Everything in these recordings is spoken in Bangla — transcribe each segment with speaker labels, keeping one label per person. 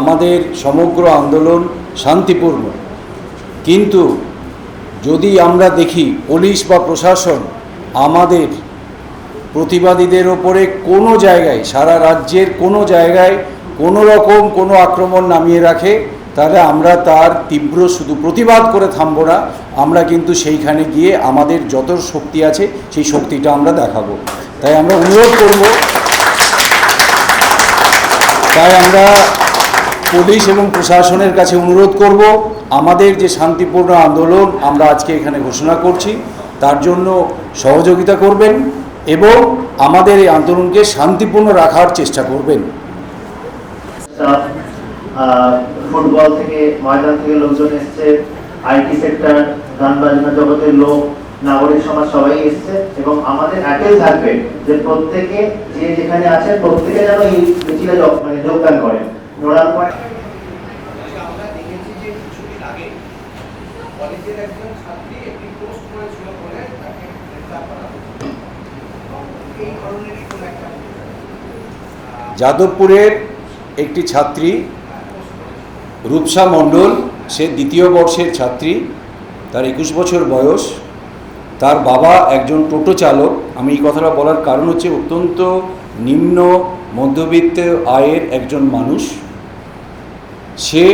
Speaker 1: আমাদের সমগ্র আন্দোলন শান্তিপূর্ণ। কিন্তু যদি আমরা দেখি পুলিশ বা প্রশাসন আমাদের প্রতিবাদীদের ওপরে কোনো জায়গায়, সারা রাজ্যের কোনো জায়গায় কোনো রকম কোনো আক্রমণ নামিয়ে রাখে, তাহলে আমরা তার তীব্র শুধু প্রতিবাদ করে থামবো না, আমরা কিন্তু সেইখানে গিয়ে আমাদের যত শক্তি আছে সেই শক্তিটা আমরা দেখাবো। তাই আমরা অনুরোধ করব, তাই আমরা পুলিশ এবং প্রশাসনের কাছে অনুরোধ করব, আমাদের যে শান্তিপূর্ণ আন্দোলন আমরা আজকে এখানে ঘোষণা করছি, তার জন্য সহযোগিতা করবেন এবং আমাদের এই আন্দোলনকে শান্তিপূর্ণ রাখার চেষ্টা করবেন।
Speaker 2: ফুটবল থেকে ময়দান থেকে লোকজন এসছে, আইটি সেক্টর গান বাজনা জগতের লোক, নাগরিক সমাজ সবাই এসছে এবং আমাদের অ্যাপেল থাকবে যে প্রত্যেকে যে যেখানে আছে প্রত্যেকে যেন এই মিছিলে মানে যোগদান করেন নোডাল পয়েন্ট
Speaker 3: আমরা দেখেছি যে কিছুদিন আগে কলেজের একজন ছাত্রী একটি পোস্ট করেছিল বলে তাকে গ্রেফতার করা এই ধরনেরই কোনো একটা
Speaker 1: যাদবপুরের একটি ছাত্রী রূপসা মণ্ডল সে দ্বিতীয় বর্ষের ছাত্রী তার একুশ বছর বয়স। তার বাবা একজন টোটো চালক। আমি এই কথাটা বলার কারণ হচ্ছে অত্যন্ত নিম্ন মধ্যবিত্ত আয়ের একজন মানুষ। সে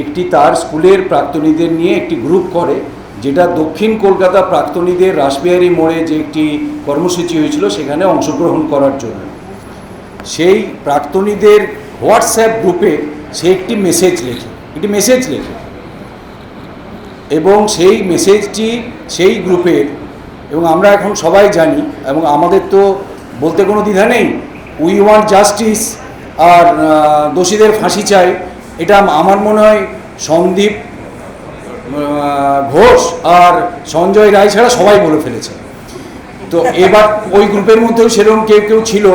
Speaker 1: একটি তার স্কুলের প্রাক্তনীদের নিয়ে একটি গ্রুপ করে, যেটা দক্ষিণ কলকাতা প্রাক্তনীদের রাসবিহারী মোড়ে যে একটি কর্মসূচি হয়েছিল, সেখানে অংশগ্রহণ করার জন্য। সেই প্রাক্তনীদের হোয়াটসঅ্যাপ গ্রুপে সে একটি মেসেজ লেখে, একটি মেসেজ লেখে। এবং সেই মেসেজটি সেই গ্রুপের, এবং আমরা এখন সবাই জানি, এবং আমাদের তো বলতে কোনো দ্বিধা নেই, উই ওয়ান্ট জাস্টিস, আর দোষীদের ফাঁসি চাই এটা আমার মনে হয় সন্দীপ ঘোষ আর সঞ্জয় রায় ছাড়া সবাই বলে ফেলেছে। তো এবার ওই গ্রুপের মধ্যেও সেরকম কেউ কেউ ছিল,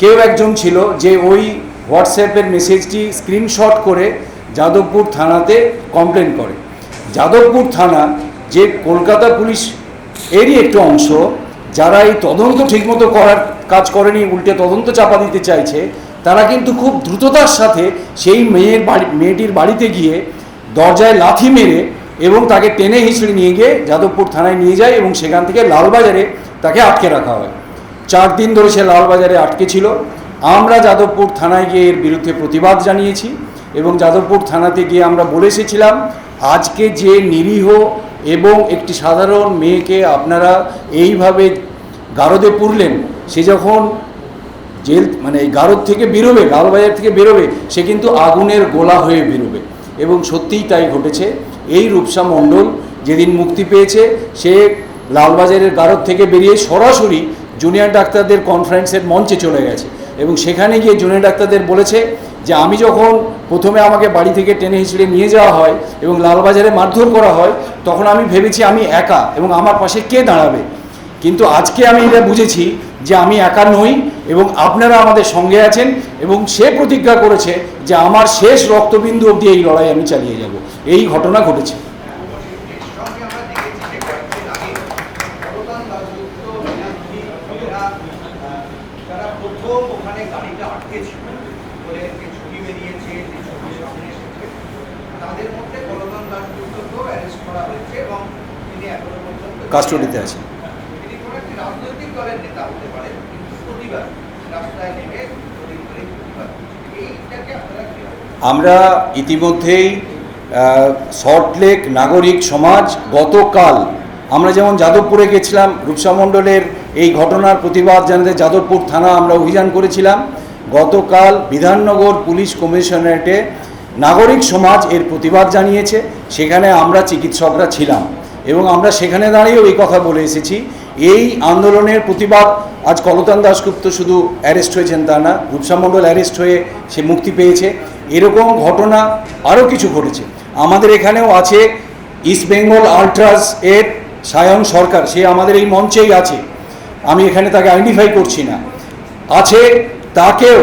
Speaker 1: কেউ একজন ছিল যে ওই হোয়াটসঅ্যাপের মেসেজটি স্ক্রিনশট করে যাদবপুর থানাতে কমপ্লেন করে। যাদবপুর থানা যে কলকাতা পুলিশ এরই একটু অংশ, যারা এই তদন্ত ঠিকমতো করার কাজ করেনি, উল্টে তদন্ত চাপা দিতে চাইছে তারা কিন্তু খুব দ্রুততার সাথে সেই মেয়ের বাড়ি, মেয়েটির বাড়িতে গিয়ে দরজায় লাথি মেরে এবং তাকে টেনে হিঁচড়ে নিয়ে গিয়ে যাদবপুর থানায় নিয়ে যায় এবং সেখান থেকে লালবাজারে তাকে আটকে রাখা হয়। চার দিন ধরে সে লালবাজারে আটকে ছিল। আমরা যাদবপুর থানায় গিয়ে এর বিরুদ্ধে প্রতিবাদ জানিয়েছি এবং যাদবপুর থানাতে গিয়ে আমরা বলে এসেছিলাম, আজকে যে নিরীহ এবং একটি সাধারণ মেয়েকে আপনারা এইভাবে গারদে পুরলেন, সে যখন জেল মানে এই গারদ থেকে বেরোবে লালবাজার থেকে বেরোবে, সে কিন্তু আগুনের গোলা হয়ে বেরোবে। এবং সত্যিই তাই ঘটেছে। এই রূপসা মণ্ডল যেদিন মুক্তি পেয়েছে, সে লালবাজারের গারদ থেকে বেরিয়ে সরাসরি জুনিয়র ডাক্তারদের কনফারেন্সের মঞ্চে চলে গেছে। এবং সেখানে গিয়ে জুনিয়র ডাক্তারদের বলেছে যে, আমি যখন প্রথমে আমাকে বাড়ি থেকে টেনে হিঁচড়ে নিয়ে যাওয়া হয় এবং লালবাজারে মারধর করা হয়, তখন আমি ভেবেছি আমি একা এবং আমার পাশে কে দাঁড়াবে? কিন্তু আজকে আমি এটা বুঝেছি যে, আমি একা নই এবং আপনারা আমাদের সঙ্গে আছেন এবং সে প্রতিজ্ঞা করেছে যে আমার শেষ রক্তবিন্দু অবধি এই লড়াই আমি চালিয়ে যাব। এই ঘটনা ঘটেছে।
Speaker 3: এর সঙ্গে আমরা দেখেছি যে কয়েকদিন আগে ভগবান দাসগুপ্ত মীনাক্ষী এরা আহ, যারা প্রথম ওখানে গাড়িটা আটকেছিল বলে যে ছবি বেরিয়েছে যে ছবি সামনে এসেছে তাদের মধ্যে বলবান দাসগুপ্তকেও অ্যারেস্ট করা হয়েছে এবং তিনি এখনও পর্যন্ত
Speaker 1: কাস্টডিতে আছেন
Speaker 3: তিনি কোনো একটি রাজনৈতিক দলের নেতা হতে পারেন কিন্তু প্রতিবাদ রাস্তায় নেমে দলিত করে প্রতিবাদ এইটাকে আপনারা কীভাবে
Speaker 1: আমরা ইতিমধ্যেই সল্টলেক নাগরিক সমাজ গতকাল, আমরা যেমন যাদবপুরে গেছিলাম, রূপসা মণ্ডলের এই ঘটনার প্রতিবাদ জানাতে যাদবপুর থানা আমরা অভিযান করেছিলাম। গতকাল বিধাননগর পুলিশ কমিশনারেটে নাগরিক সমাজ এর প্রতিবাদ জানিয়েছে, সেখানে আমরা চিকিৎসকরা ছিলাম এবং আমরা সেখানে দাঁড়িয়েও এই কথা বলে এসেছি। এই আন্দোলনের প্রতিবাদ আজ কলতান দাশগুপ্ত শুধু অ্যারেস্ট হয়েছেন তা না, রূপসা মণ্ডল অ্যারেস্ট হয়ে সে মুক্তি পেয়েছে। এরকম ঘটনা আরও কিছু ঘটেছে। আমাদের এখানেও আছে ইস্ট বেঙ্গল আল্ট্রাস এর সায়ন সরকার, সে আমাদের এই মঞ্চেই আছে। আমি এখানে তাকে আইডেন্টিফাই করছি না। আছে, তাকেও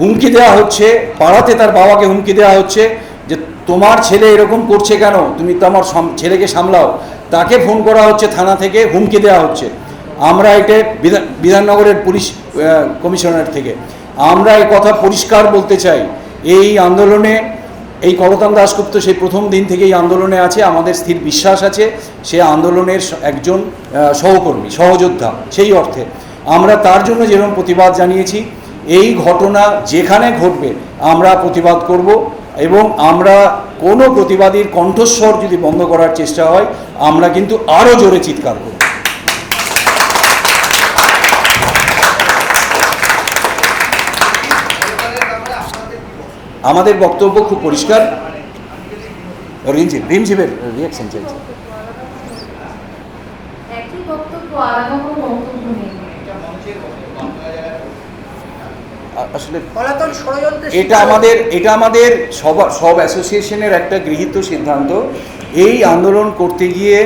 Speaker 1: হুমকি দেওয়া হচ্ছে, পাড়াতে তার বাবাকে হুমকি দেওয়া হচ্ছে যে, তোমার ছেলে এরকম করছে কেন? তুমি তো আমার ছেলেকে সামলাও। তাকে ফোন করা হচ্ছে, থানা থেকে হুমকি দেওয়া হচ্ছে। আমরা এটা বিধান বিধাননগরের পুলিশ কমিশনার থেকে। আমরা এই কথা পরিষ্কার বলতে চাই। এই আন্দোলনে, এই করতাম দাসগুপ্ত সেই প্রথম দিন থেকেই আন্দোলনে আছে, আমাদের স্থির বিশ্বাস আছে, সে আন্দোলনের একজন সহকর্মী, সহযোদ্ধা, সেই অর্থে। আমরা তার জন্য যেরকম প্রতিবাদ জানিয়েছি, এই ঘটনা যেখানে ঘটবে, আমরা প্রতিবাদ করব এবং আমরা কোনো প্রতিবাদীর কণ্ঠস্বর যদি বন্ধ করার চেষ্টা হয়, আমরা কিন্তু আরও জোরে চিৎকার করব। আমাদের বক্তব্য খুব পরিষ্কার। রিমঝিম রিমঝিমের রিয়াকশন চাইছি।
Speaker 4: একই বক্তব্য আলাদা কোনো বক্তব্য নেই।
Speaker 5: এটা
Speaker 1: আসলে আমাদের এটা আমাদের সব সব অ্যাসোসিয়েশনের একটা গৃহীত সিদ্ধান্ত। এই আন্দোলন করতে গিয়ে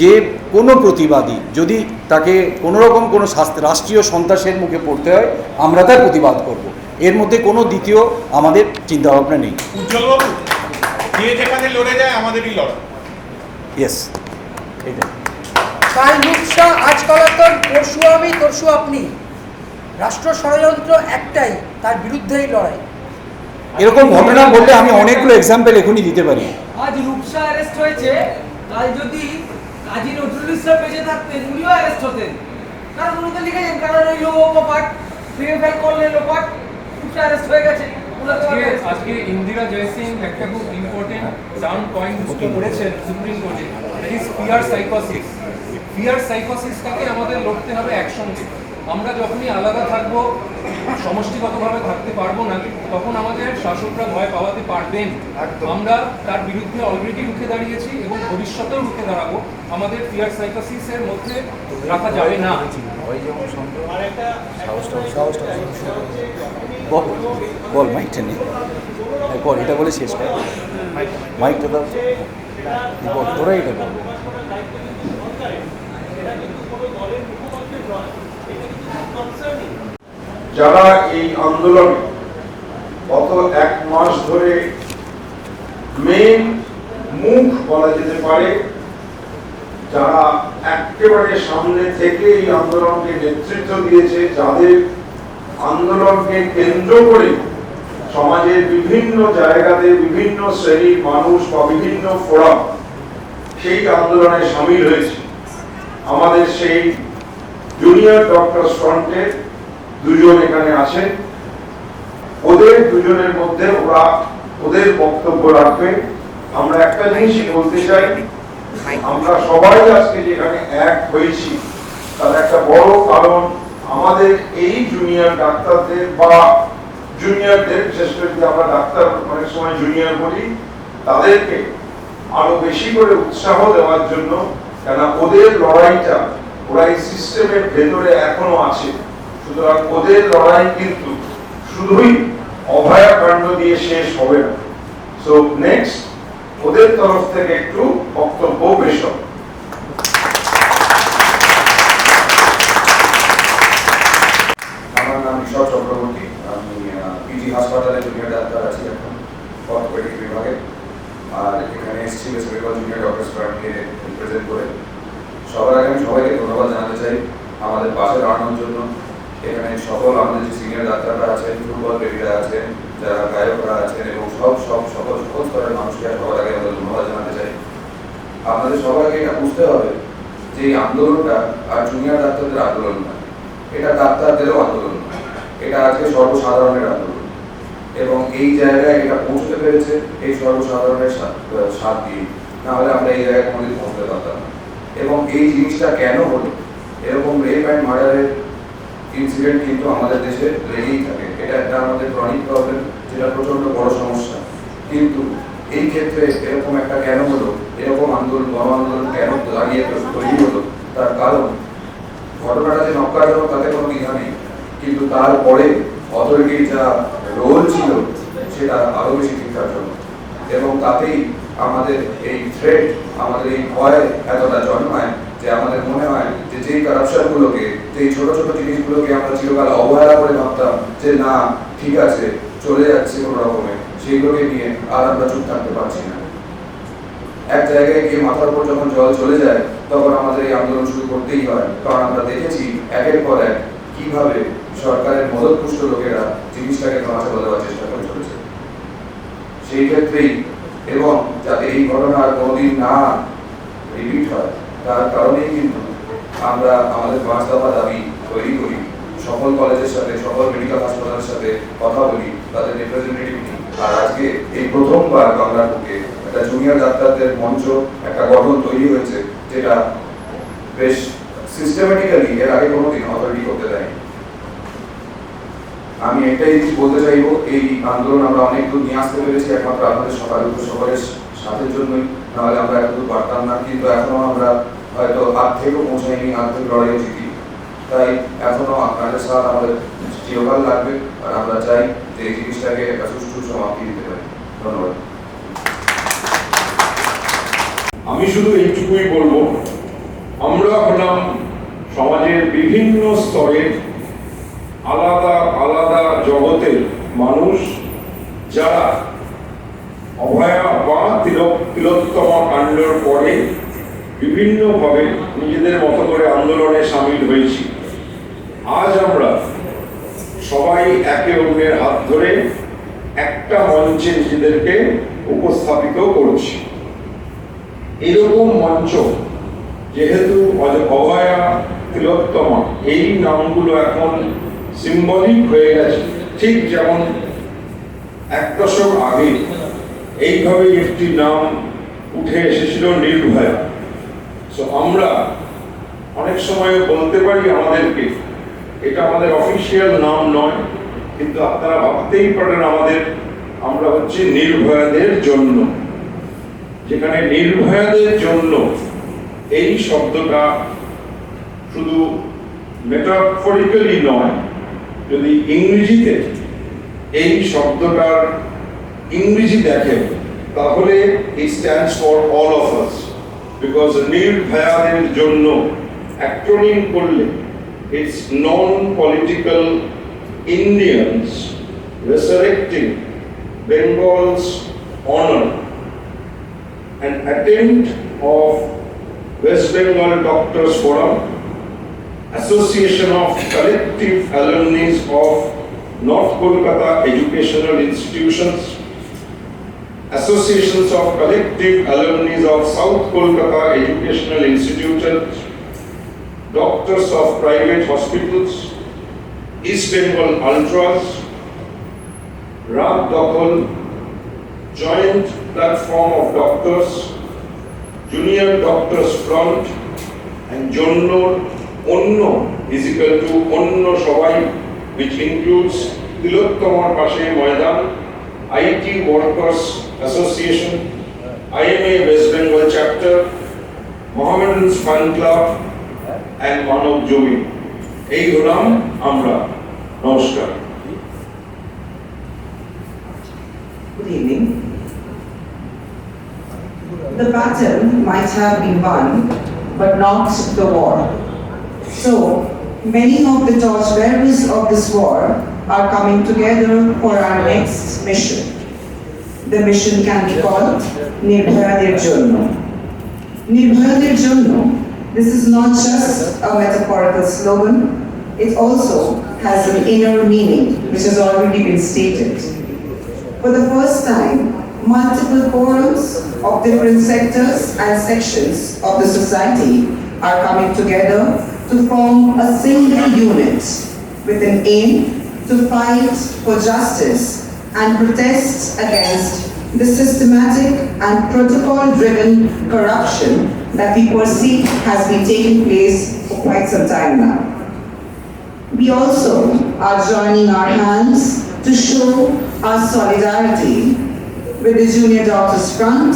Speaker 1: যে কোনো প্রতিবাদী যদি তাকে কোনো রকম কোনো রাষ্ট্রীয় সন্ত্রাসের মুখে পড়তে হয় আমরা তার প্রতিবাদ করব। এর মধ্যে কোনো দ্বিতীয় আমাদের চিন্তাভাবনা নেই।
Speaker 6: যেখানে লড়ে যায় আমাদেরই লড়া।
Speaker 1: ইয়েস এটা
Speaker 7: কাল রূপসা আজ পলাতন পরশু আমি তরশু আপনি। রাষ্ট্র ষড়যন্ত্র একটাই তার বিরুদ্ধেই লড়াই।
Speaker 1: এরকম ঘটনা বললে আমি অনেকগুলো এক্সাম্পল এখনই দিতে পারি।
Speaker 8: আজ রূপসা অ্যারেস্ট হয়েছে কাল যদি কাজী নজরুল ইসলাম বেঁচে থাকতেন উনিও অ্যারেস্ট হতেন। কারণ উনি তো লিখেছেন কারণ ওই লো পার্ট প্রিভেল করলে লো
Speaker 9: আজকে ইন্দিরা জয়সিং একটা খুব ইম্পর্টেন্ট সাউন্ড পয়েন্ট করেছেন সুপ্রিম কোর্টে। ফিয়ার সাইকোসিস ফিয়ার সাইকোসিসটাকে আমাদের লড়তে হবে একসঙ্গে। আমরা যখনই আলাদা থাকব সমষ্টিগতভাবে থাকতে পারব না তখন আমাদের শাসকরা ভয় পাওয়াতে পারবেন। আমরা তার বিরুদ্ধে অলরেডি রুখে দাঁড়িয়েছি এবং ভবিষ্যতেও রুখে দাঁড়াবো। আমাদের ফিয়ার সাইকোসিসের মধ্যে রাখা যাবে না।
Speaker 1: বল বল মাইকটা নেই হ্যাঁ, বল এটা বলে শেষ কর। মাইকটা দাও। বল তোরা এটা বল।
Speaker 10: যারা এই আন্দোলনে গত এক মাস ধরে মেন মুখ বলা যেতে পারে, যারা একেবারে সামনে থেকে এই আন্দোলনকে নেতৃত্ব দিয়েছে, যাদের আন্দোলনকে কেন্দ্র করে সমাজের বিভিন্ন জায়গাতে বিভিন্ন শ্রেণির মানুষ বা বিভিন্ন ফোরাম সেই আন্দোলনে সামিল হয়েছে। আমাদের সেই জুনিয়র ডক্টর ফ্রন্টের দুজন এখানে আছেন ওদের দুজনের মধ্যে ওরা ওদের বক্তব্য রাখবে আমরা একটা জিনিসই বলতে চাই, আমরা সবাই আজকে যেখানে এক হয়েছি, তার একটা বড় কারণ আমাদের এই জুনিয়র ডাক্তারদের বা জুনিয়রদের, বিশেষ করে আমরা ডাক্তার অনেক সময় জুনিয়র বলি, তাদেরকে আরও বেশি করে উৎসাহ দেওয়ার জন্য কেন ওদের লড়াইটা ওরা এই সিস্টেমের ভেতরে এখনও আছে। সুতরাং ওদের লড়াই কিন্তু শুধুই অভয়াকাণ্ড দিয়ে শেষ হবে না। সো নেক্সট ওদের তরফ থেকে একটু বক্তব্য বেশ হবে
Speaker 11: আমার নাম ঈশ্বর চক্রবর্তী আমি পিজি হাসপাতালে জুনিয়র ডাক্তার আছি এখন অর্থোপেডিক বিভাগে আর এখানে এসেছি ওয়েস্ট বেঙ্গল জুনিয়র ডক্টর স্ট্রান্ডকে রিপ্রেজেন্ট করে সবার আগে আমি সবাইকে ধন্যবাদ জানাতে চাই আমাদের পাশে দাঁড়ানোর জন্য এখানে সকল আমাদের যে সিনিয়র ডাক্তাররা আছেন ফুটবল প্রেমীরা আছেন যারা গায়করা আছেন এবং সব সব সকল সকল স্তরের মানুষকে সবার আগে আমাদের ধন্যবাদ জানাতে চাই আপনাদের সবাইকে এটা বুঝতে হবে যে এই আন্দোলনটা আর জুনিয়র ডাক্তারদের আন্দোলন না এটা ডাক্তারদেরও আন্দোলন না এটা আজকে সর্বসাধারণের আন্দোলন এবং এই জায়গায় এটা পৌঁছতে পেরেছে এই সর্বসাধারণের সাথ- আহ, সাথ দিয়ে না হলে আমরা এই জায়গায় কোনোদিন পৌঁছতে পারতাম এবং এই জিনিসটা কেন হলো? এরকম রেপ অ্যান্ড মার্ডারের ইনসিডেন্ট কিন্তু আমাদের দেশে লেগেই থাকে। এটা একটা আমাদের ক্রনিক প্রবলেম যেটা প্রচণ্ড বড় সমস্যা। কিন্তু এই ক্ষেত্রে এরকম একটা কেন হলো? এরকম আন্দোলন গণ আন্দোলন কেন দাঁড়িয়ে তৈরি হলো? তার কারণ ঘটনাটা যে নক্কারজনক তাতে কোনো দ্বিধা নেই। কিন্তু তারপরে অথরিটির যা রোল ছিল সেটা আরও বেশি ঠিকঠাক এবং তাতেই আমাদের এই থ্রেট আমাদের এই ভয় এতটা জন্মায় যে আমাদের মনে হয় যে যেই কারাপশন গুলোকে যে এই ছোট ছোট জিনিসগুলোকে আমরা চিরকাল অবহেলা করে ভাবতাম যে না, ঠিক আছে, চলে যাচ্ছে কোনো রকমে, সেইগুলোকে নিয়ে আর আমরা চুপ থাকতে পারছি না। এক জায়গায় গিয়ে মাথার উপর যখন জল চলে যায়, তখন আমাদের এই আন্দোলন শুরু করতেই হয়। কারণ আমরা দেখেছি একের পর এক কীভাবে সরকারের মদতপুষ্ট লোকেরা জিনিসটাকে ধামাচাপা দেওয়ার চেষ্টা করে চলেছে। সেই ক্ষেত্রেই এবং যাতে এই ঘটনা কোনোদিন না রিপিট হয়, তার কারণেই কিন্তু আমরা আমাদের পাঁচ দফা দাবি তৈরি করি। সকল কলেজের সাথে, সকল মেডিকেল হাসপাতালের সাথে কথা বলি, তাদের রিপ্রেজেন্টেটিভ নিই। আর আজকে এই প্রথমবার বাংলার বুকে একটা জুনিয়র ডাক্তারদের মঞ্চ, একটা গঠন তৈরি হয়েছে, যেটা বেশ সিস্টেমেটিক্যালি এর আগে কোনোদিন অথরিটি করতে দেয়নি। আমি এটাই বলতে চাইব, এই আন্দোলন আমরা অনেক দূর নিয়ে আসতে পেরেছি, একমাত্র আপনাদের সকাল সকলের সাথের জন্যই। নাহলে আমরা এত দূর পারতাম না, কিন্তু এখনও আমরা হয়তো থেকেও পৌঁছাইনি হাত থেকে জিতি। তাই এখনও আপনাদের সাথ আমাদের চিরকাল লাগবে, আর আমরা চাই যে এই জিনিসটাকে একটা সুষ্ঠু সমাপ্তি দিতে পারি। ধন্যবাদ।
Speaker 10: আমি শুধু এইটুকুই বলব, আমরা হলাম সমাজের বিভিন্ন স্তরের আলাদা আলাদা জগতের মানুষ যারা অভয়া বা তিলক তিলোত্তমা কাণ্ডর পরে বিভিন্নভাবে নিজেদের মতো করে আন্দোলনে সামিল হয়েছি। আজ আমরা সবাই একে অন্যের হাত ধরে একটা মঞ্চে নিজেদেরকে উপস্থাপিত করছি। এরকম মঞ্চ, যেহেতু অভয়া তিলোত্তমা, এই নামগুলো এখন সিম্বলিক হয়ে গেছে। ঠিক যেমন এক দশক আগে এইভাবে একটি নাম উঠে এসেছিল নির্ভয়া তো আমরা অনেক সময় বলতে পারি আমাদেরকে, এটা আমাদের অফিসিয়াল নাম নয়, কিন্তু আপনারা ভাবতেই পারেন আমাদের, আমরা হচ্ছে নির্ভয়াদের জন্য। যেখানে নির্ভয়াদের জন্য এই শব্দটা শুধু মেটাফরিক্যালি নয় যদি ইংরেজিতে এই শব্দটার ইংরেজি দেখেন, তাহলে it all of us because নির্ভয়ের জন্য অ্যাক্রোনিম করলে it's non political Indians resurrecting Bengal's honour and attempt of West Bengal doctors forum Association of Collective Alumni of North Kolkata Educational Institutions, Associations of Collective Alumni of South Kolkata Educational Institutions, Doctors of Private Hospitals, East Bengal Ultras, Rab Dakal, Joint Platform of Doctors, Junior Doctors Front, and Jonno Onno is equal to Onno Shobai, which includes Tilottomar Pashe Moidan, IT Workers Association, IMA West Bengal Chapter, Mohammedans Fan Club, and Manav Jogi. এই হলাম আমরা নমস্কার
Speaker 12: Good evening. The battle might have been won, but not the war. So, many of the torchbearers of this war are coming together for our next mission. The mission can be called Nirbhayader Jonno. Nirbhayader Jonno, this is not just a metaphorical slogan, it also has an inner meaning which has already been stated. For the first time, multiple forums of different sectors and sections of the society are coming together to form a single unit with an aim to fight for justice and protest against the systematic and protocol-driven corruption that we perceive has been taking place for quite some time now. We also are joining our hands to show our solidarity with the Junior Doctors Front,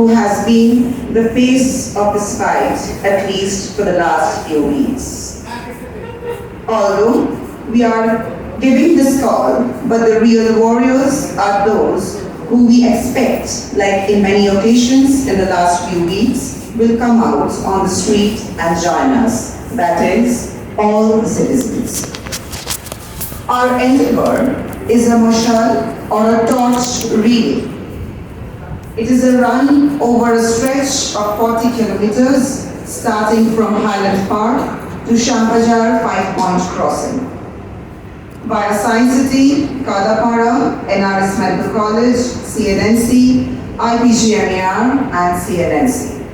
Speaker 12: who has been the face of this fight, at least for the last few weeks. Although we are giving this call, but the real warriors are those who we expect, like in many occasions in the last few weeks, will come out on the street and join us. That is, all the citizens. Our endeavor is a mashal or a torch relay. It is a run over a stretch of 40 kilometers starting from Highland Park to Shampajar Five Point Crossing. via Science City, Kadapara, NRS Medical College, CNNC, IPGMER, and CNNC.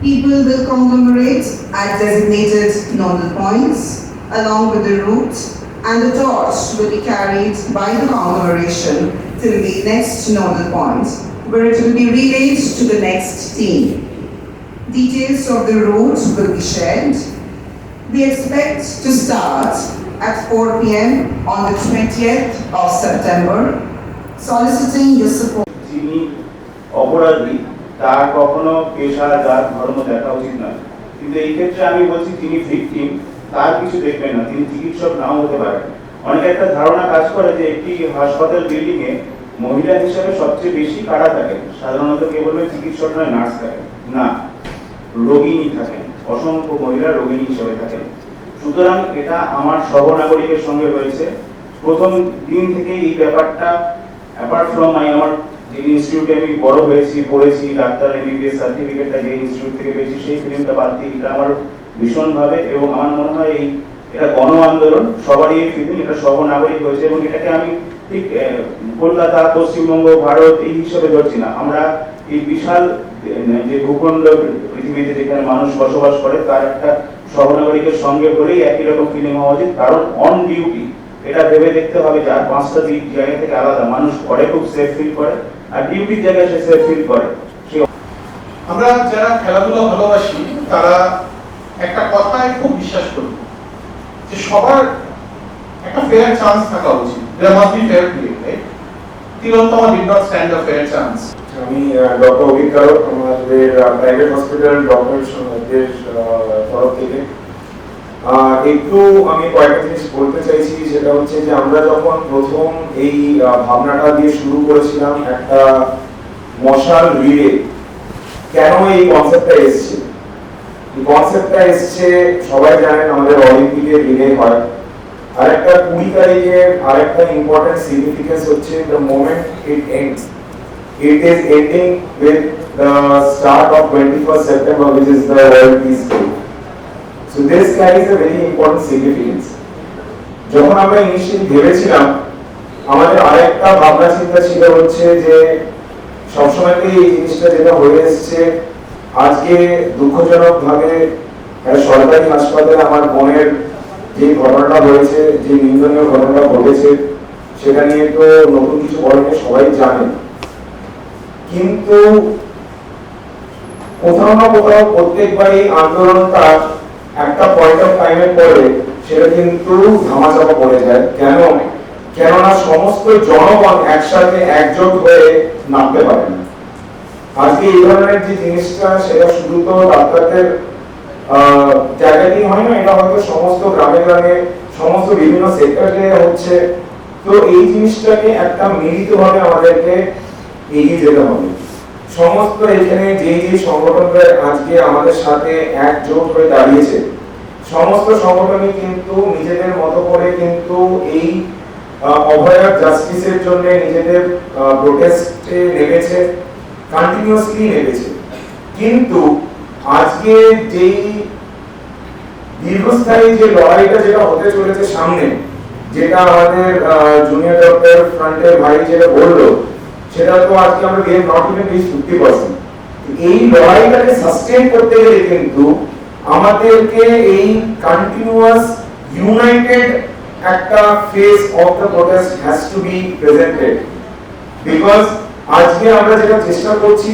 Speaker 12: People will conglomerate at designated nodal points along with the route and the torch will be carried by the conglomeration till the next nodal point where it will be relayed to the next team. Details of the route will be shared. We expect to start at 4 p.m. on the 20th of September, soliciting your support.
Speaker 13: যিনি অপরাধী তার কখনো পেশা জাত ধর্ম দেখা উচিত নয় কিন্তু এই ক্ষেত্রে আমি বলছি তিনি ভিকটিম তার কিছু দেখবেন না তিনি চিকিৎসক নাও হতে পারেন অনেক একটা ধারণা কাজ করে যে একটি হাসপাতাল বিল্ডিং এ মহিলা হিসেবে সবচেয়ে বেশি কারা থাকেন? সাধারণত কেবল চিকিৎসক নয়, নার্স থাকেন। না রোগিনী থাকেন। অসংখ্য মহিলা রোগিনী হিসেবে থাকেন। সুতরাং এটা আমার সহনাগরিকের সঙ্গে রয়েছে প্রথম দিন থেকে এই ব্যাপারটা অ্যাপার্ট ফ্রম আই আমার যে ইনস্টিটিউটে আমি বড় হয়েছি, পড়েছি, ডাক্তার এমবিবিএস সার্টিফিকেটটা যে ইনস্টিটিউট থেকে পেয়েছি, সেই ফিল্মটা বাদ দিয়ে এটা আমার ভীষণভাবে এবং আমার মনে হয় এই, এটা গণ আন্দোলন, সবারই এই ফিল্ম এটা সহনাগরিক হয়েছে এবং এটাকে আমি ঠিক কলকাতা, পশ্চিমবঙ্গ, ভারত এই হিসেবে ধরছি না। আমরা এই বিশাল যে ভূখণ্ড, পৃথিবীতে যেখানে মানুষ বসবাস করে, তার একটা সহনাগরিকের সঙ্গে হলেই একই রকম ফিল্ম হওয়া উচিত। কারণ অন ডিউটি এটা ভেবে দেখতে হবে যে আর পাঁচটা দিক জায়গা থেকে আলাদা। মানুষ ঘরে খুব সেফ ফিল করে, আর ডিউটির জায়গায় সে সেফ ফিল করে।
Speaker 6: আমরা যারা খেলাধুলা ভালোবাসি, তারা একটা কথায় খুব বিশ্বাস করি যে সবার একটা ফেয়ার চান্স থাকা উচিত। There must be fair play right Tilottama did not stand a fair chance
Speaker 14: আমি ডক্টর অভিক কারক আমাদের প্রাইভেট হসপিটাল ডক্টরদের তরফ থেকে একটু আমি কয়েকটা জিনিস বলতে চাইছি, সেটা হচ্ছে যে আমরা যখন প্রথম এই ভাবনাটা দিয়ে শুরু করেছিলাম একটা মশাল রিলে, কেন এই কনসেপ্টটা এসছে? এই কনসেপ্টটা এসছে, সবাই জানেন আমাদের অলিম্পিকে রিলে হয়। আরেকটা কুড়ি তারিখের আরেকটা ইম্পর্টেন্ট সিগনিফিকেন্স হচ্ছে the moment it ends it is ending with the start of 21st September, which is the World Peace Day. So this carries a very important significance. যখন আমরা ইনিশিয়ালি ভেবেছিলাম আমাদের আরেকটা ভাবনা চিন্তা ছিল হচ্ছে যে সবসময়তেই এই জিনিসটা যেটা হয়ে এসছে আজকে দুঃখজনক ভাবে সরকারি হাসপাতালে আমার বোনের যে ঘটনাটা হয়েছে, যে নিন্দনীয় ঘটনাটা ঘটেছে, সেটা নিয়ে তো নতুন কিছু বলেনি সবাই জানেন কিন্তু কোথাও না কোথাও প্রত্যেকবার এই আন্দোলনটা একটা পয়েন্ট অফ টাইমের পরে সেটা কিন্তু ধামাচাপা পড়ে যায়। কেন? কেননা সমস্ত জনগণ একসাথে একজোট হয়ে নামতে পারে না। আজকে এই ধরনের যে জিনিসটা, সেটা শুধু তো ডাক্তারদের জায়গাতেই হয় না, এটা হয়তো সমস্ত গ্রামে গ্রামে, সমস্ত বিভিন্ন সেক্টরে হচ্ছে। তো এই জিনিসটাকে একটা মিলিতভাবে আমাদেরকে এগিয়ে যেতে হবে। সমস্ত এখানে যে যে সংগঠনরা আজকে আমাদের সাথে একজোট হয়ে দাঁড়িয়েছে, সমস্ত সংগঠনই কিন্তু নিজেদের মতো করে কিন্তু এই অভয়ার জাস্টিসের জন্য নিজেদের প্রোটেস্টে নেমেছে কন্টিনিউয়াসলি নেমেছে। কিন্তু আজকে যেই দীর্ঘস্থায়ী যে লড়াইটা যেটা হতে চলেছে সামনে, যেটা আমাদের জুনিয়র ডক্টর ফ্রন্টের ভাই যেটা বলল, সেটা তো আজকে আমরা game not even reach fifty percent এই লড়াইটাকে সাস্টেন করতে গেলে কিন্তু আমাদেরকে এই কন্টিনিউয়াস ইউনাইটেড একটা face of the protest has to be presented because আজকে আমরা যেটা চেষ্টা করছি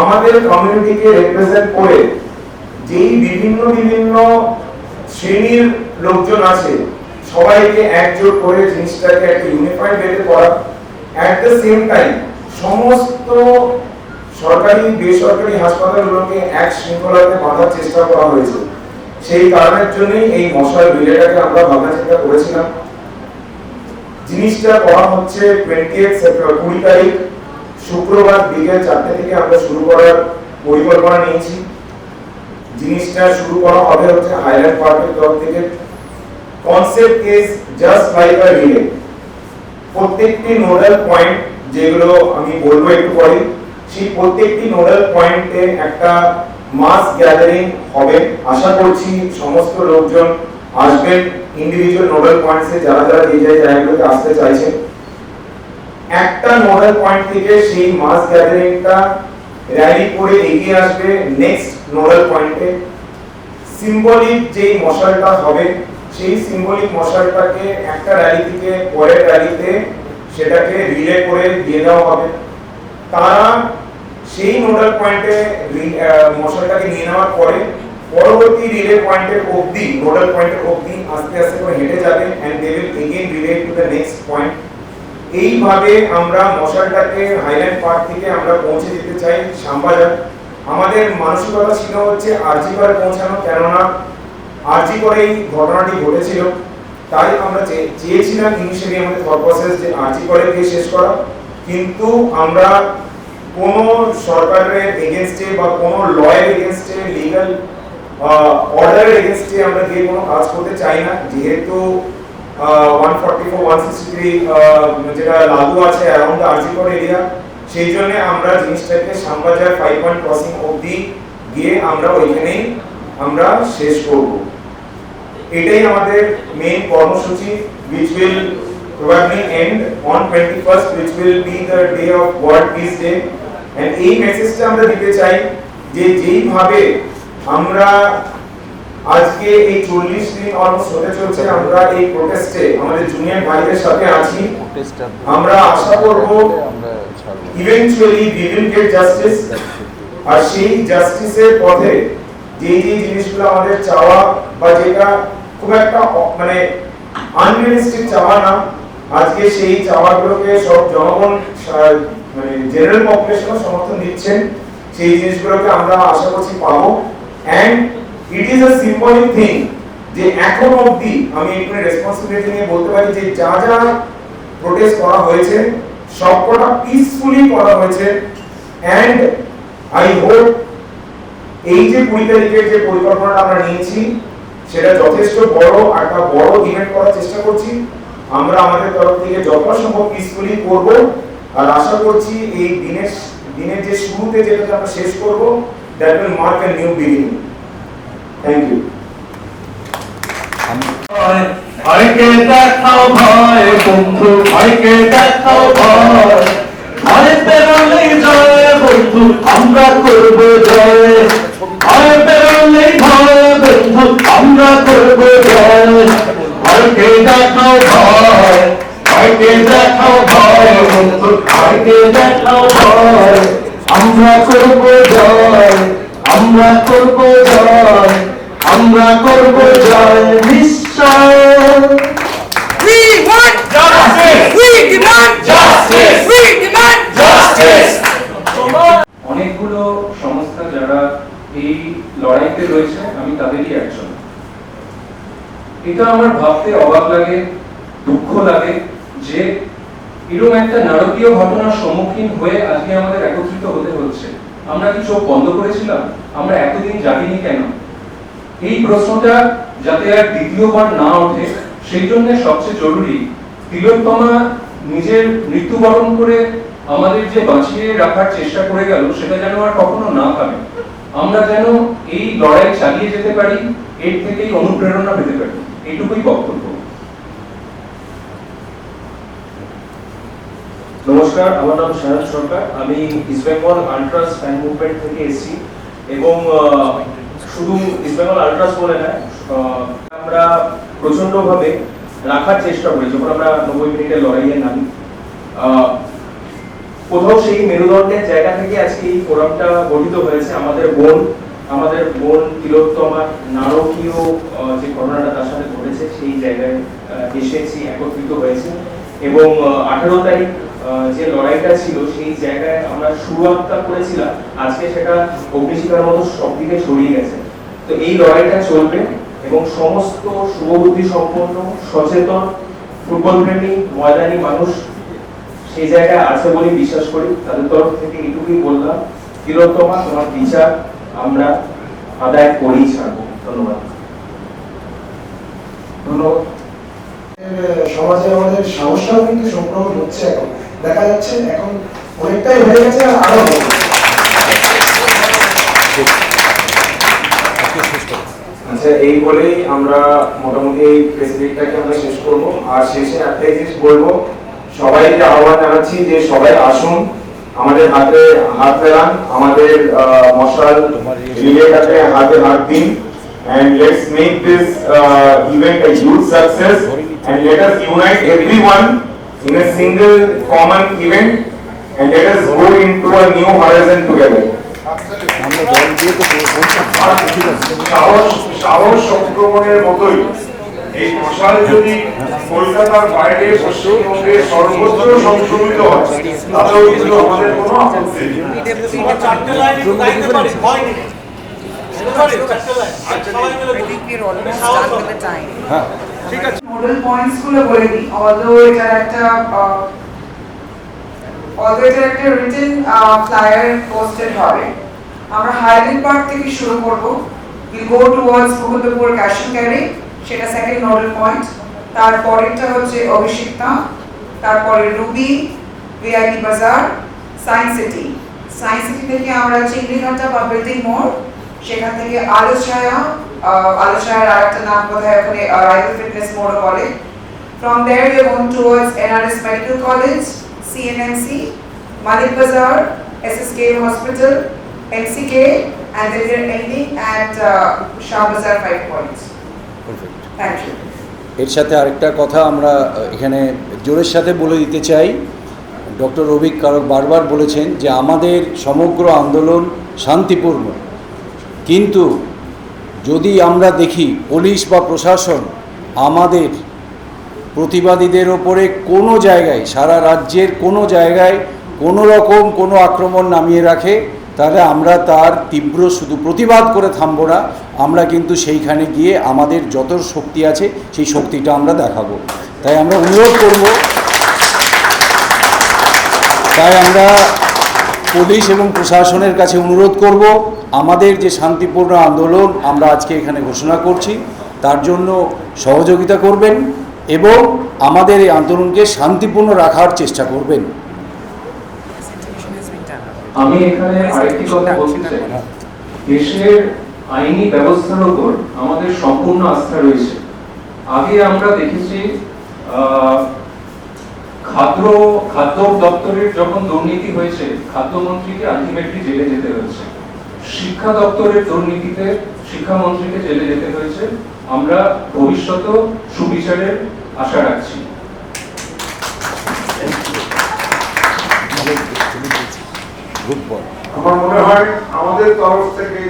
Speaker 14: আমাদের কমিউনিটিকে রিপ্রেজেন্ট করে যেই বিভিন্ন বিভিন্ন শ্রেণির লোকজন আছে, সবাইকে একজোট করে জিনিসটাকে একটা ইউনিফাইড ওয়েতে করা। অ্যাট দ্য সেম টাইম সমস্ত সরকারি, বেসরকারি হাসপাতালগুলোকে এক শৃঙ্খলাতে বাঁধার চেষ্টা করা হয়েছে। সেই কারণের জন্যই এই মশার বিলেটাকে আমরা ভাবনা চিন্তা করেছিলাম। জিনিসটা করা হচ্ছে টোয়েন্টি এইট সেপ্টেম্বর কুড়ি তারিখ। শুক্রবার বিকেল চারটে থেকে আমরা শুরু করার পরিকল্পনা নিয়েছি। জিনিসটা শুরু করা হবে হচ্ছে হাইল্যান্ড পার্কের তরফ থেকে। Concept is just like a relay. প্রত্যেকটি নোডাল পয়েন্ট যেগুলো আমি বলব একটু পরে সেই প্রত্যেকটি নোডাল পয়েন্টে একটা মাস গ্যাদারিং হবে। আশা করছি সমস্ত লোকজন আসবেন। ইন্ডিভিজুয়াল নোডাল পয়েন্টসে যারা যারা যে যে জায়গাগুলোতে আসতে চাইছেন একটা নোডাল পয়েন্ট থেকে সেই মাস গ্যাদারিংটা র্যালি করে এগিয়ে আসবে নেক্সট নোডাল পয়েন্টে সিম্বলিক যেই মশালটা হবে, সেই সিম্বলিক মশালটাকে একটা র্যালি থেকে পরের র্যালিতে সেটাকে রিলে করে দিয়ে দেওয়া হবে। তারা সেই নোডাল পয়েন্টে মশালটাকে নিয়ে নেওয়ার পরে পরবর্তী রিলে পয়েন্টের অবধি নোডাল পয়েন্টের অবধি আস্তে আস্তে করে হেঁটে যাবে and they will again relate to the next point এইভাবে আমরা মশালটাকে হাইল্যান্ড পার্ক থেকে আমরা পৌঁছে দিতে চাই শ্যামবাজার। আমাদের মানসিকতা ছিল হচ্ছে আরজি করে পৌঁছানো, কেননা আরজি করে এই ঘটনাটি ঘটেছিল। তাই আমরা চেয়েছিলাম ইনিশিয়ালি আমাদের থট প্রসেস যে আরজি করে দিয়ে শেষ করা। কিন্তু আমরা কোনো সরকারের এগেনস্টে বা কোনো লয়ের এগেনস্টে লিগাল অর্ডারের এগেনস্টে আমরা গিয়ে কোনো কাজ করতে চাই না। যেহেতু one forty four one sixty যেটা লাগু আছে অ্যারাউন্ড আরজিকর এরিয়া সেই জন্য আমরা জিনিসটাকে শ্যামবাজার ফাইভ পয়েন্ট ক্রসিং অবধি গিয়ে আমরা ওইখানেই আমরা শেষ করব। এটাই আমাদের মেইন কর্মসূচি, which will probably end on 21st which will be the day of World Peace Day. And এই মেসেজটা আমরা দিতে চাই যে যেইভাবে আমরা আজকে এই চল্লিশ দিন অলমোস্ট হতে চলছে আমরা এই প্রোটেস্টে আমাদের জুনিয়র ভাইদের সাথে আছি। আমরা আশা করব eventually we will get justice আর সেই জাস্টিসের পথে যে যে জিনিসগুলো আমাদের চাওয়া বা যেটা খুব একটা মানে আনরিয়ালিস্টিক চাওয়া না আজকে সেই চাওয়াগুলোকে সব জনগণ মানে জেনারেল পপুলেশনও সমর্থন দিচ্ছেন। সেই জিনিসগুলোকে আমরা আশা করছি পাবো। And it is a symbolic thing যে এখন অবধি আমি একটু রেসপন্সিবিলিটি নিয়ে বলতে পারি যে যা যা প্রোটেস্ট করা হয়েছে সবকটা পিসফুলি করা হয়েছে। অ্যান্ড আই হোপ এই যে কুড়ি তারিখের যে পরিকল্পনাটা আমরা নিয়েছি, সেটা যথেষ্ট বড় একটা বড় ইভেন্ট করার চেষ্টা করছি। আমরা আমাদের তরফ থেকে যথাসম্ভব পিসফুলি করব। আর আশা করছি এই দিনের দিনের যে শুরুতে যেটা আমরা শেষ করব that will mark a new beginning thank you
Speaker 15: ভাইকে দেখাও ভয়, বন্ধু ভাইকে দেখাও ভয়। ভয় পেরোলেই জয়, বন্ধু, আমরা করব জয়। ভয় পেরোলেই ভয়, বন্ধু, আমরা করব জয়। ভাইকে দেখাও ভয় ভাইকে দেখাও ভয়, বন্ধু ভাইকে দেখাও ভয়। আমরা করব জয়, আমরা করব জয়। আমরা করব জয় নিশ্চয়
Speaker 8: We want
Speaker 15: Justice!
Speaker 8: We demand
Speaker 15: Justice!
Speaker 8: We demand
Speaker 15: Justice!
Speaker 9: অনেকগুলো সংস্থা যারা এই লড়াইতে রয়েছে আমি তাদেরই একজন এটা আমার ভাবতে অবাক লাগে দুঃখ লাগে যে এরকম একটা নারকীয় ঘটনার সম্মুখীন হয়ে আজকে আমাদের একত্রিত হতে হচ্ছে আমরা কি চোখ বন্ধ করেছিলাম আমরা এতদিন জানিনি কেন এই প্রশ্নটা যাতে আর দ্বিতীয়বার না ওঠে, সেই জন্য সবচেয়ে জরুরি, তিলোত্তমা নিজের মৃত্যুবরণ করে আমাদের যে বাঁচিয়ে রাখার চেষ্টা করে গেল, সেটা যেন আর কখনো না পাবে আমরা যেন এই লড়াই চালিয়ে যেতে পারি, এর থেকেই অনুপ্রেরণা পেতে পারি। এইটুকুই বক্তব্য।
Speaker 16: নমস্কার, আমার নাম শারদ সরকার। আমি east Bengal ultras fan movement থেকে এসেছি এবং শুধু ইস্ট বেঙ্গল আল্ট্রাস বলে না আমরা প্রচন্ডভাবে রাখার চেষ্টা করি। যখন আমরা নব্বই মিনিটের লড়াইয়ে নামি কোথাও সেই মেরুদণ্ডের জায়গা থেকে আজকে এই ফোরামটা গঠিত হয়েছে। আমাদের বোন আমাদের বোন তিলোত্তমার নারকীয় যে ঘটনাটা তার সাথে ঘটেছে, সেই জায়গায় এসেছি, একত্রিত হয়েছে। এবং আঠারো তারিখ যে লড়াইটা ছিল, সেই জায়গায় আমরা শুরুয়াতটা করেছিলাম। আজকে সেটা অগ্নিশিখার মতো সব দিকে ছড়িয়ে গেছে। তো এই লড়াইটা চলবে এবং সমস্ত শুভবুদ্ধি সম্পন্ন সচেতন ফুটবল প্রেমী ময়দানি মানুষ সেই জায়গায় আছে বলে বিশ্বাস করি। তাদের তরফ থেকে এইটুকুই বললাম। তিলোত্তমা তোমার বিচার আমরা আদায় করেই ছাড়বো। ধন্যবাদ।
Speaker 17: ধন্যবাদ। সমাজে আমাদের সাহসটাও কিন্তু সংক্রমণ হচ্ছে এখন। দেখা যাচ্ছে এখন অনেকটাই হয়ে গেছে আরও।
Speaker 14: আচ্ছা এই বলেই আমরা মোটামুটি এই প্রেস মিটটাকে আমরা শেষ করব আর শেষে একটাই জিনিস বলব সবাইকে আহ্বান জানাচ্ছি যে সবাই আসুন আমাদের হাতে হাত ফেলান আমাদের মশাল রিলেটাতে হাতে হাত দিন let's make this uh, event a huge success and let us unite everyone in a single common event and let us go into a new horizon together.
Speaker 1: আমরা দল দিয়ে তো
Speaker 10: সাহস সাহস সংক্রমণের মতোই। এই মশাল যদি কলকাতার বাইরে পশ্চিমবঙ্গে সর্বত্র সংক্রমিত হয় তাতেও কিন্তু আমাদের কোনো আপত্তি নেই।
Speaker 1: হ্যাঁ
Speaker 12: পয়েন্টসগুলো বলে দিই। অলদো একটা অলদো এটার একটা রিটেন ফ্লায়ার পোস্টেড হবে। আমরা হাইল্যান্ড পার্ক থেকে শুরু করব। Will go towards Mukundapur cash and carry সেটা সেকেন্ড নোডাল পয়েন্ট তারপরেরটা হচ্ছে অভিষিক্তা তারপরে Ruby VIP Bazar Science City Science City থেকে আমরা চিংড়িঘাটা বা বিল্ডিং মোড় সেখান থেকে আলোছায়া আলোছায়ার আরেকটা নাম বোধহয় ওখানে রাইফেল ফিটনেস মোড় বলে। There, we are going towards NRS Medical College, CNMC, Malik Bazaar, SSK Hospital, MCK, and then we are ending at uh, Shah Bazaar Five Points. Perfect. Thank you.
Speaker 1: এর সাথে আরেকটা কথা আমরা এখানে জোরের সাথে বলে দিতে চাই ডক্টর রবিক কারক বারবার বলেছেন যে আমাদের সমগ্র আন্দোলন শান্তিপূর্ণ কিন্তু যদি আমরা দেখি পুলিশ বা প্রশাসন আমাদের প্রতিবাদীদের ওপরে কোনো জায়গায় সারা রাজ্যের কোনো জায়গায় কোনো রকম কোনো আক্রমণ নামিয়ে রাখে তাহলে আমরা তার তীব্র শুধু প্রতিবাদ করে থামবো না, আমরা কিন্তু সেইখানে গিয়ে আমাদের যত শক্তি আছে সেই শক্তিটা আমরা দেখাবো। তাই আমরা অনুরোধ করব, তাই আমরা পুলিশ এবং প্রশাসনের কাছে অনুরোধ করব, আমাদের যে শান্তিপূর্ণ আন্দোলন আমরা আজকে এখানে ঘোষণা করছি, তার জন্য সহযোগিতা করবেন এবং আমাদের এই আন্দোলনকে শান্তিপূর্ণ রাখার চেষ্টা করবেন।
Speaker 9: আমি এখানে আরেকটি কথা বলতে চাই। দেশের আইনি ব্যবস্থার উপর আমাদের সম্পূর্ণ আস্থা রয়েছে। আগে আমরা দেখেছি খাদ্য খাদ্য দপ্তরের যখন দুর্নীতি হয়েছে খাদ্যমন্ত্রীকে আলটিমেটলি জেলে যেতে হয়েছে। শিক্ষা দপ্তরের দুর্নীতিতে শিক্ষামন্ত্রীকে জেলে যেতে হয়েছে। আমরা ভবিষ্যতেও সুবিচারের আশা রাখছি।
Speaker 1: গুড বল
Speaker 10: আমার মনে হয় আমাদের তরফ থেকে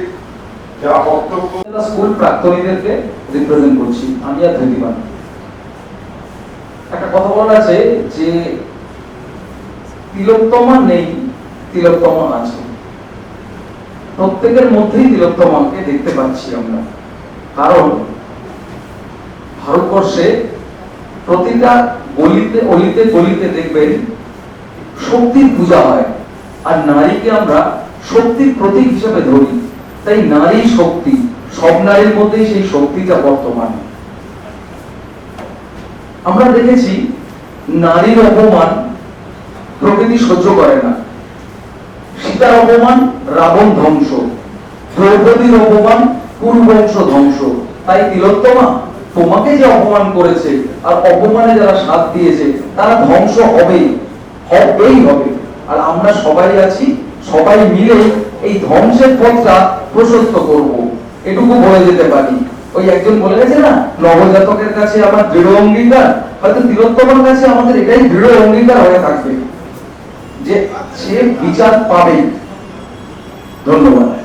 Speaker 10: যা বক্তব্য
Speaker 18: স্কুল প্রাক্তনীদেরকে রিপ্রেজেন্ট করছি আমি আর ধৃতিমান একটা কথা বলা আছে যে তিলোত্তমা নেই তিলোত্তমা আছে। প্রত্যেকের মধ্যেই তিলোত্তমাকে দেখতে পাচ্ছি আমরা। কারণ ভারতবর্ষে প্রতিটা গলিতে অলিতে গলিতে দেখবেন শক্তির পূজা হয়। আর নারীকে আমরা শক্তির প্রতীক হিসেবে ধরি। তাই নারী শক্তি, সব নারীর মধ্যেই সেই শক্তিটা বর্তমান। আমরা দেখেছি, নারীর অপমান প্রকৃতি সহ্য করে না। সীতার অপমান রাবণ ধ্বংস, দ্রৌপদীর অপমান কুরুবংশ ধ্বংস। তাই তিলোত্তমা তোমাকে যে অপমান করেছে, আর অপমানে যারা সাথ দিয়েছে, তারা ধ্বংস হবেই। হবেই হবে। আর আমরা সবাই আছি, সবাই মিলে এই ধ্বংসের পথটা প্রশস্ত করব। এটুকু বলে যেতে পারি। ওই একজন বলে গেছে না, নবজাতকের কাছে আমার দৃঢ় অঙ্গীকার, হয়তো তিলোত্তমার কাছে আমাদের এটাই দৃঢ় অঙ্গীকার হয়ে থাকবে। যে সে বিচার পাবে। ধন্যবাদ।